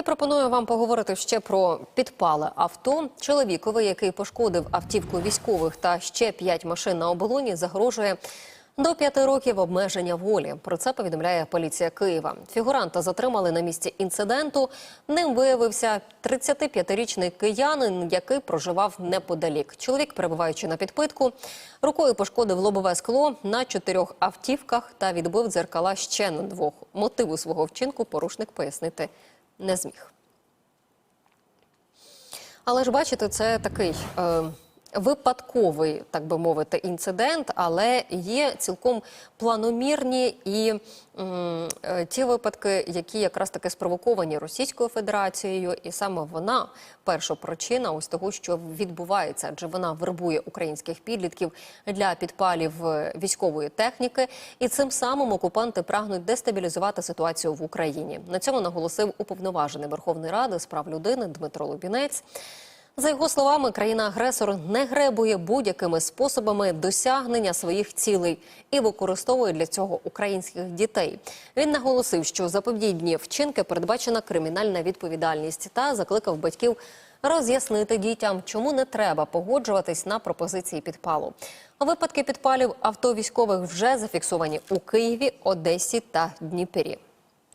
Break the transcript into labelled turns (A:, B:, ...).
A: І пропоную вам поговорити ще про підпали авто. Чоловікові, який пошкодив автівку військових та ще п'ять машин на оболоні, загрожує до п'яти років обмеження волі. Про це повідомляє поліція Києва. Фігуранта затримали на місці інциденту. Ним виявився 35-річний киянин, який проживав неподалік. Чоловік, перебуваючи на підпитку, рукою пошкодив лобове скло на чотирьох автівках та відбив дзеркала ще на двох. Мотиву свого вчинку порушник пояснити не зміг. Але ж бачите, це такий е, випадковий, так би мовити, інцидент, але є цілком планомірні і м, е, ті випадки, які якраз таки спровоковані Російською Федерацією, і саме вона перша причина ось того, що відбувається, адже вона вербує українських підлітків для підпалів е, військової техніки, і цим самим окупанти прагнуть дестабілізувати ситуацію в Україні. На цьому наголосив уповноважений Верховної Ради з прав людини Дмитро Лубінець. За його словами, країна-агресор не гребує будь-якими способами досягнення своїх цілей і використовує для цього українських дітей. Він наголосив, що за подібні вчинки передбачена кримінальна відповідальність та закликав батьків роз'яснити дітям, чому не треба погоджуватись на пропозиції підпалу. Випадки підпалів авто військових вже зафіксовані у Києві, Одесі та Дніпрі.